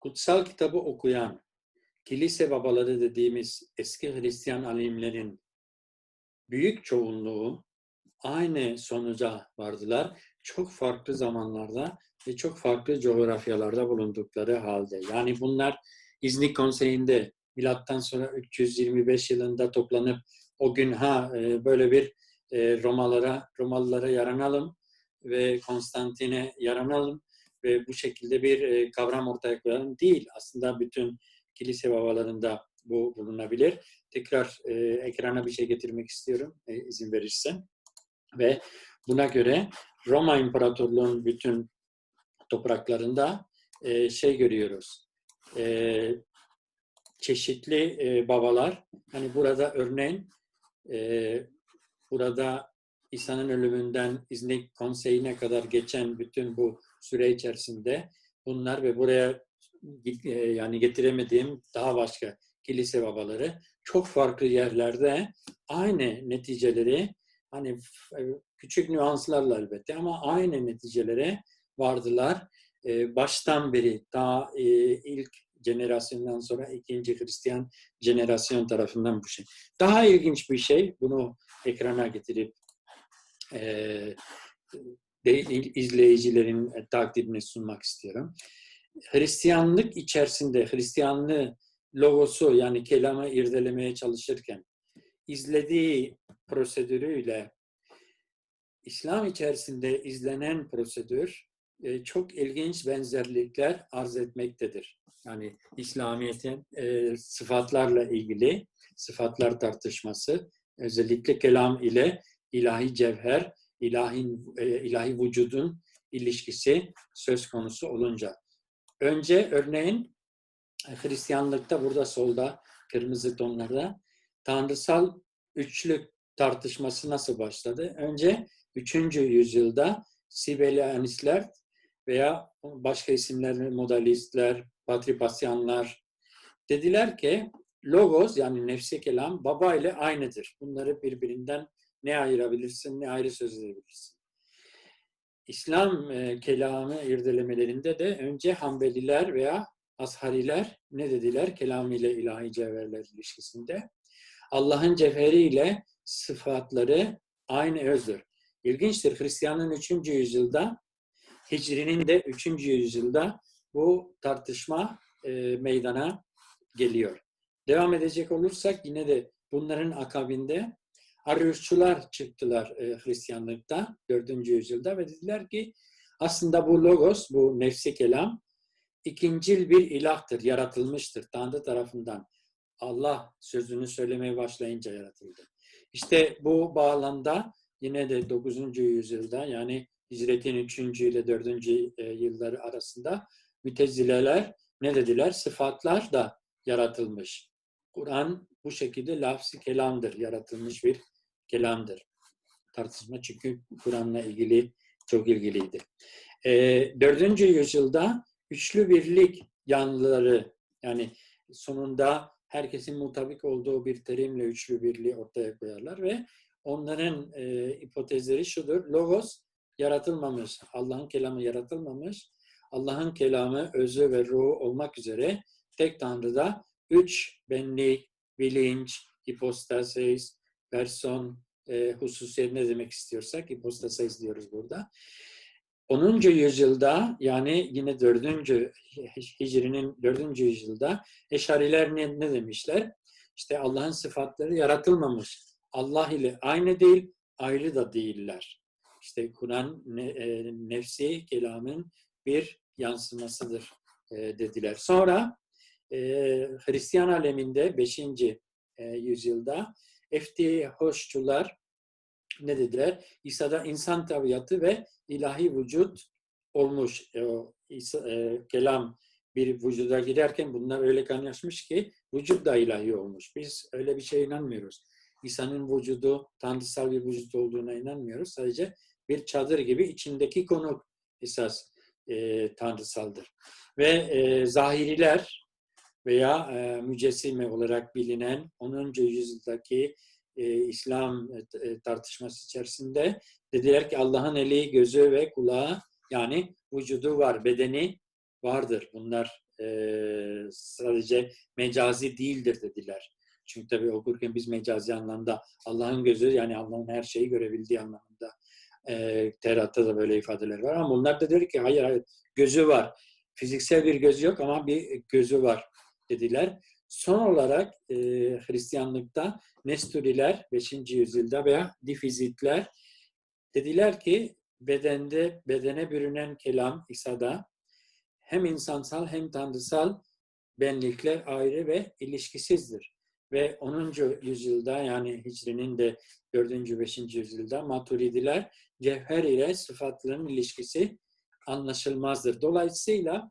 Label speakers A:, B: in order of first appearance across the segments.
A: kutsal kitabı okuyan kilise babaları dediğimiz eski Hristiyan alimlerin büyük çoğunluğu aynı sonuca vardılar. Çok farklı zamanlarda ve çok farklı coğrafyalarda bulundukları halde. Yani bunlar İznik Konseyi'nde milattan sonra 325 yılında toplanıp o gün ha e, böyle bir e, Romalara Romalılara yaranalım ve Konstantin'e yaranalım ve bu şekilde bir e, kavram ortaya koyalım değil. Aslında bütün kilise babalarında bu bulunabilir. Tekrar e, ekrana bir şey getirmek istiyorum e, izin verirsen. Ve buna göre Roma İmparatorluğu'nun bütün topraklarında e, şey görüyoruz. E, çeşitli e, babalar. Hani burada örneğin e, burada İsa'nın ölümünden İznik Konseyi'ne kadar geçen bütün bu süre içerisinde bunlar ve buraya e, yani getiremediğim daha başka kilise babaları çok farklı yerlerde aynı neticeleri hani e, küçük nüanslarla elbette ama aynı neticelere vardılar. E, baştan beri daha ilk jenerasyondan sonra ikinci Hristiyan jenerasyon tarafından bu şey. Daha ilginç bir şey, bunu ekrana getirip izleyicilerin takdirine sunmak istiyorum. Hristiyanlık içerisinde Hristiyanlığı logosu yani kelamı irdelemeye çalışırken izlediği prosedürüyle İslam içerisinde izlenen prosedür e, çok ilginç benzerlikler arz etmektedir. Yani İslamiyet'in e, sıfatlarla ilgili sıfatlar tartışması özellikle kelam ile ilahi cevher, ilahin, e, ilahi vücudun ilişkisi söz konusu olunca. Önce örneğin Hristiyanlıkta burada solda kırmızı tonlarda tanrısal üçlük tartışması nasıl başladı? Önce 3. yüzyılda Sibelianistler veya başka isimlerle modalistler, patripasyanlar dediler ki logos yani nefsi kelam baba ile aynıdır. Bunları birbirinden ne ayırabilirsin, ne ayrı söz edebilirsin. İslam e, kelamı irdelemelerinde de önce Hanbeliler veya Ashariler ne dediler? Kelam ile ilahi cevherler ilişkisinde. Allah'ın cevheri ile sıfatları aynı özdür. İlginçtir. Hristiyanlığın 3. yüzyılda, Hicri'nin de 3. yüzyılda bu tartışma e, meydana geliyor. Devam edecek olursak yine de bunların akabinde Arayuşçular çıktılar e, Hristiyanlıkta 4. yüzyılda ve dediler ki aslında bu logos, bu nefsi kelam ikincil bir ilahtır, yaratılmıştır Tanrı tarafından. Allah sözünü söylemeye başlayınca yaratıldı. İşte bu bağlamda yine de 9. yüzyılda yani Hicretin 3. ile 4. E, yılları arasında mütezileler ne dediler? Sıfatlar da yaratılmış. Kur'an bu şekilde lafsi kelamdır, yaratılmış bir kelamdır. Tartışma çünkü Kur'an'la ilgili çok ilgiliydi. E, 4. yüzyılda üçlü birlik yanlıları yani sonunda herkesin mutabık olduğu bir terimle üçlü birliği ortaya koyarlar ve onların e, hipotezleri şudur. Logos yaratılmamış, Allah'ın kelamı yaratılmamış. Allah'ın kelamı özü ve ruhu olmak üzere tek Tanrı'da üç benlik, bilinç, hipostasis, person, e, hususiyet ne demek istiyorsak hipostasis diyoruz burada. 10. yüzyılda yani yine 4. Hicri'nin 4. yüzyılda Eşariler ne, ne demişler? İşte Allah'ın sıfatları yaratılmamış. Allah ile aynı değil, ayrı da değiller. İşte Kur'an ne, e, nefsi kelamın bir yansımasıdır e, dediler. Sonra e, Hristiyan aleminde 5. E, yüzyılda Efti hoşçular ne dediler? İsa'da insan tabiatı ve ilahi vücut olmuş. E, o İsa, e, kelam bir vücuda giderken bunlar öyle kaynaşmış ki vücut da ilahi olmuş. Biz öyle bir şeye inanmıyoruz. İsa'nın vücudu tanrısal bir vücut olduğuna inanmıyoruz. Sadece bir çadır gibi içindeki konuk esas e, tanrısaldır. Ve e, zahiriler veya e, mücessime olarak bilinen 10. yüzyıldaki e, İslam e, e, tartışması içerisinde dediler ki Allah'ın eli, gözü ve kulağı yani vücudu var, bedeni vardır. Bunlar e, sadece mecazi değildir dediler. Çünkü tabii okurken biz mecazi anlamda Allah'ın gözü yani Allah'ın her şeyi görebildiği anlamında e, Tevrat'ta da böyle ifadeler var. Ama bunlar da diyor ki hayır hayır gözü var. Fiziksel bir gözü yok ama bir gözü var dediler. Son olarak e, Hristiyanlıkta Nesturiler 5. yüzyılda veya Difizitler dediler ki bedende bedene bürünen kelam İsa'da hem insansal hem tanrısal benlikler ayrı ve ilişkisizdir. Ve 10. yüzyılda yani Hicri'nin de 4. 5. yüzyılda Maturidiler cevher ile sıfatların ilişkisi anlaşılmazdır. Dolayısıyla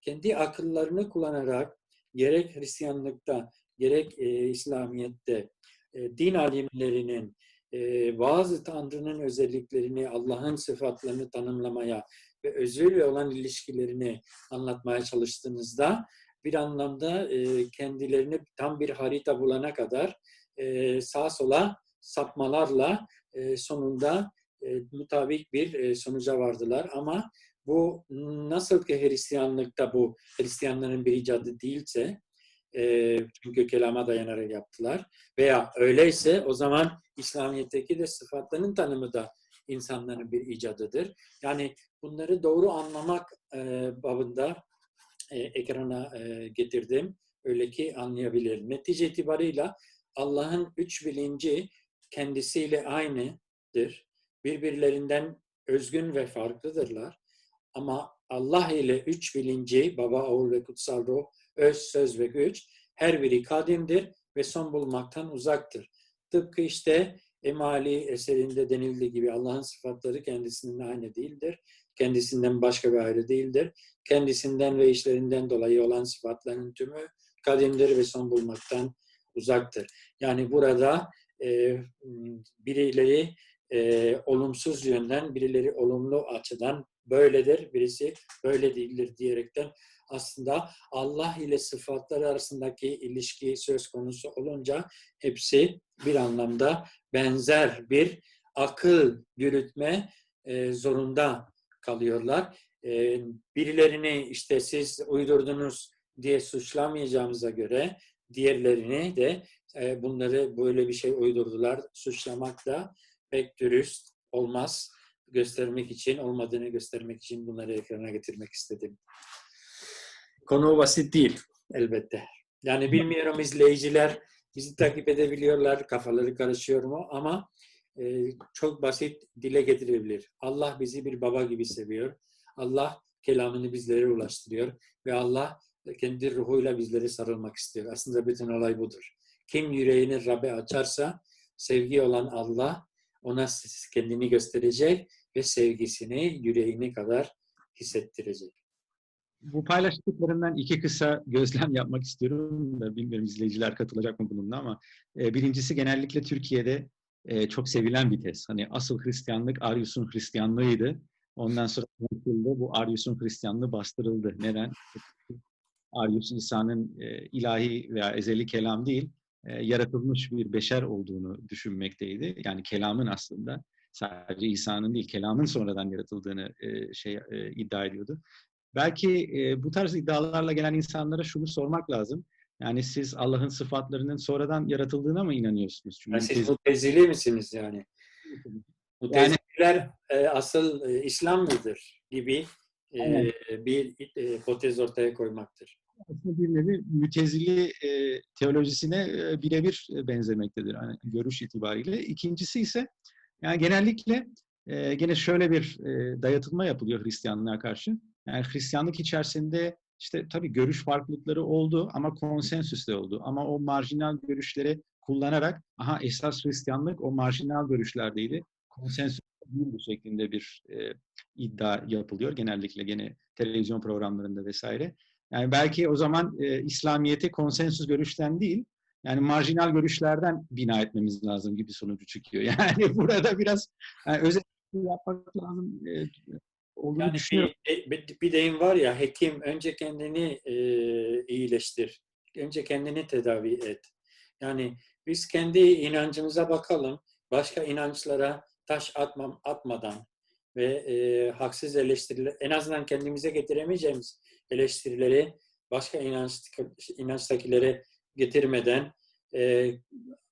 A: kendi akıllarını kullanarak gerek Hristiyanlıkta gerek e, İslamiyet'te e, din alimlerinin e, bazı Tanrı'nın özelliklerini, Allah'ın sıfatlarını tanımlamaya ve özüyle olan ilişkilerini anlatmaya çalıştığınızda bir anlamda e, kendilerini tam bir harita bulana kadar e, sağa sola sapmalarla e, sonunda e, mutabik bir e, sonuca vardılar. Ama bu nasıl ki Hristiyanlıkta bu Hristiyanların bir icadı değilse e, çünkü kelama dayanarak yaptılar veya öyleyse o zaman İslamiyet'teki de sıfatların tanımı da insanların bir icadıdır. Yani bunları doğru anlamak e, babında e, ekrana e, getirdim. Öyle ki anlayabilir. Netice itibarıyla Allah'ın üç bilinci kendisiyle aynıdır. Birbirlerinden özgün ve farklıdırlar. Ama Allah ile üç bilinci, baba, oğul ve kutsal ruh, öz, söz ve güç her biri kadimdir ve son bulmaktan uzaktır. Tıpkı işte Emali eserinde denildiği gibi Allah'ın sıfatları kendisinden aynı değildir. Kendisinden başka bir ayrı değildir. Kendisinden ve işlerinden dolayı olan sıfatların tümü kadimdir ve son bulmaktan uzaktır. Yani burada e, birileri e, olumsuz yönden, birileri olumlu açıdan böyledir, birisi böyle değildir diyerekten aslında Allah ile sıfatlar arasındaki ilişki söz konusu olunca hepsi bir anlamda benzer bir akıl yürütme e, zorunda kalıyorlar. E, birilerini işte siz uydurdunuz diye suçlamayacağımıza göre diğerlerini de e, bunları böyle bir şey uydurdular suçlamak da pek dürüst olmaz. Göstermek için, olmadığını göstermek için bunları ekrana getirmek istedim. Konu basit değil elbette. Yani bilmiyorum izleyiciler bizi takip edebiliyorlar, kafaları karışıyor mu ama e, çok basit dile getirebilir. Allah bizi bir baba gibi seviyor. Allah kelamını bizlere ulaştırıyor ve Allah kendi ruhuyla bizlere sarılmak istiyor. Aslında bütün olay budur. Kim yüreğini Rab'be açarsa sevgi olan Allah ona kendini gösterecek ve sevgisini yüreğine kadar hissettirecek.
B: Bu paylaştıklarından iki kısa gözlem yapmak istiyorum da bilmiyorum izleyiciler katılacak mı bununla ama e, birincisi genellikle Türkiye'de e, çok sevilen bir tez. Hani asıl Hristiyanlık Arius'un Hristiyanlığıydı. Ondan sonra bu Arius'un Hristiyanlığı bastırıldı. Neden? Arius İsa'nın e, ilahi veya ezeli kelam değil, e, yaratılmış bir beşer olduğunu düşünmekteydi. Yani kelamın aslında sadece İsa'nın değil, kelamın sonradan yaratıldığını e, şey e, iddia ediyordu. Belki e, bu tarz iddialarla gelen insanlara şunu sormak lazım. Yani siz Allah'ın sıfatlarının sonradan yaratıldığına mı inanıyorsunuz?
A: Çünkü yani siz mutezili misiniz yani? Muteziler yani, e, asıl e, İslam mıdır gibi e, bir e, hipotez ortaya koymaktır.
B: Aslında bir nevi mütezili e, teolojisine e, birebir benzemektedir yani görüş itibariyle. İkincisi ise yani genellikle e, gene şöyle bir e, dayatılma yapılıyor Hristiyanlığa karşı. Yani Hristiyanlık içerisinde işte tabii görüş farklılıkları oldu ama konsensüs de oldu. Ama o marjinal görüşleri kullanarak aha esas Hristiyanlık o marjinal görüşlerdeydi. Konsensüs değildi şeklinde bir e, iddia yapılıyor genellikle gene televizyon programlarında vesaire. Yani belki o zaman e, İslamiyet'i konsensüs görüşten değil, yani marjinal görüşlerden bina etmemiz lazım gibi sonucu çıkıyor. Yani burada biraz yani özel yapmak lazım e, olduğunu yani düşünüyorum.
A: Bir, bir deyim var ya, hekim önce kendini e, iyileştir. Önce kendini tedavi et. Yani biz kendi inancımıza bakalım. Başka inançlara taş atmam, atmadan ve e, haksız eleştiriler, en azından kendimize getiremeyeceğimiz eleştirileri başka inanç, inançtakilere getirmeden e,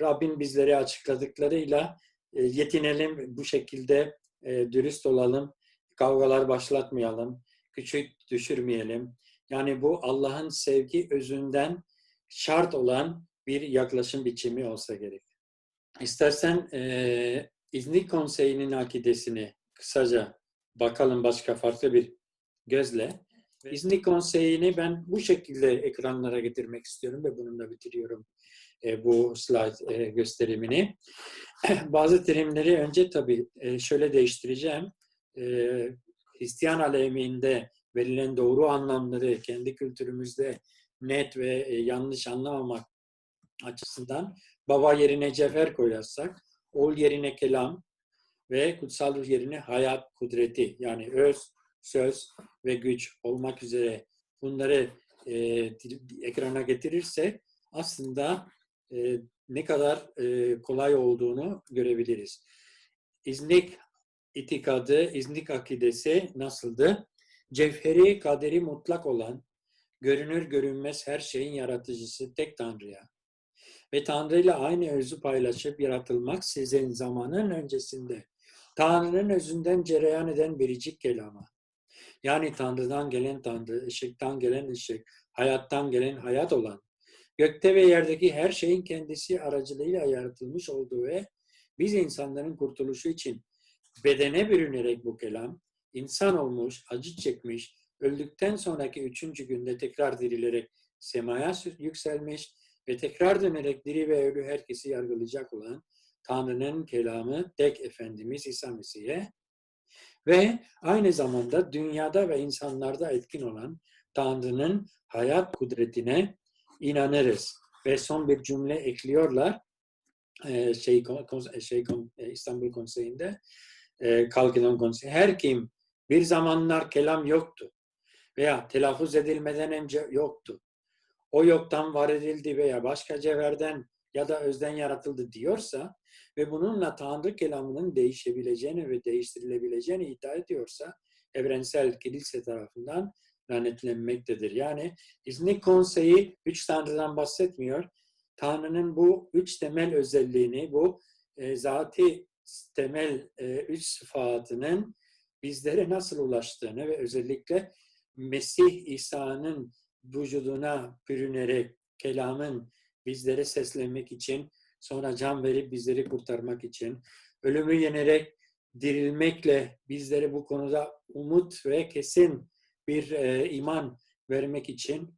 A: Rabbin bizlere açıkladıklarıyla e, yetinelim, bu şekilde e, dürüst olalım, kavgalar başlatmayalım, küçük düşürmeyelim. Yani bu Allah'ın sevgi özünden şart olan bir yaklaşım biçimi olsa gerek. İstersen e, İznik Konseyi'nin akidesini kısaca bakalım başka farklı bir gözle. İznik Konseyi'ni ben bu şekilde ekranlara getirmek istiyorum ve bununla bitiriyorum e, bu slide e, gösterimini. Bazı terimleri önce tabii e, şöyle değiştireceğim. E, Hristiyan aleminde verilen doğru anlamları kendi kültürümüzde net ve yanlış anlamamak açısından baba yerine cevher koyarsak, ol yerine kelam ve kutsal yerine hayat kudreti yani öz, söz ve güç olmak üzere bunları e, ekrana getirirsek aslında e, ne kadar e, kolay olduğunu görebiliriz. İznik itikadı, İznik akidesi nasıldı? Cevheri, kaderi mutlak olan, görünür görünmez her şeyin yaratıcısı tek Tanrı'ya ve Tanrı ile aynı özü paylaşıp yaratılmak sizin zamanın öncesinde Tanrı'nın özünden cereyan eden biricik kelama. Yani Tanrı'dan gelen Tanrı, ışıktan gelen ışık, hayattan gelen hayat olan, gökte ve yerdeki her şeyin kendisi aracılığıyla yaratılmış olduğu ve biz insanların kurtuluşu için bedene bürünerek bu kelam, insan olmuş, acı çekmiş, öldükten sonraki üçüncü günde tekrar dirilerek semaya yükselmiş ve tekrar dönerek diri ve ölü herkesi yargılayacak olan Tanrı'nın kelamı tek Efendimiz İsa Mesih'e ve aynı zamanda dünyada ve insanlarda etkin olan Tanrı'nın hayat kudretine inanırız. Ve son bir cümle ekliyorlar şey, şey İstanbul Konseyi'nde Kalkidon Konseyi. Her kim bir zamanlar kelam yoktu veya telaffuz edilmeden önce yoktu. O yoktan var edildi veya başka cevherden ya da özden yaratıldı diyorsa ve bununla Tanrı kelamının değişebileceğini ve değiştirilebileceğini iddia ediyorsa evrensel kilise tarafından lanetlenmektedir. Yani İznik Konseyi üç Tanrı'dan bahsetmiyor. Tanrı'nın bu üç temel özelliğini, bu e, zati temel e, üç sıfatının bizlere nasıl ulaştığını ve özellikle Mesih İsa'nın vücuduna bürünerek kelamın bizlere seslenmek için, sonra can verip bizleri kurtarmak için, ölümü yenerek dirilmekle bizlere bu konuda umut ve kesin bir e, iman vermek için,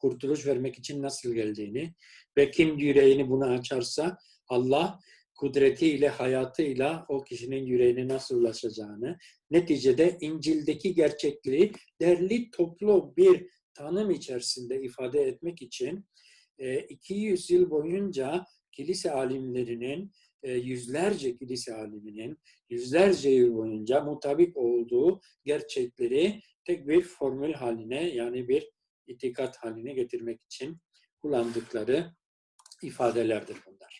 A: kurtuluş vermek için nasıl geldiğini ve kim yüreğini buna açarsa Allah kudretiyle, hayatıyla o kişinin yüreğine nasıl ulaşacağını, neticede İncil'deki gerçekliği derli toplu bir tanım içerisinde ifade etmek için 200 yıl boyunca kilise alimlerinin, yüzlerce kilise aliminin yüzlerce yıl boyunca mutabik olduğu gerçekleri tek bir formül haline yani bir itikat haline getirmek için kullandıkları ifadelerdir bunlar.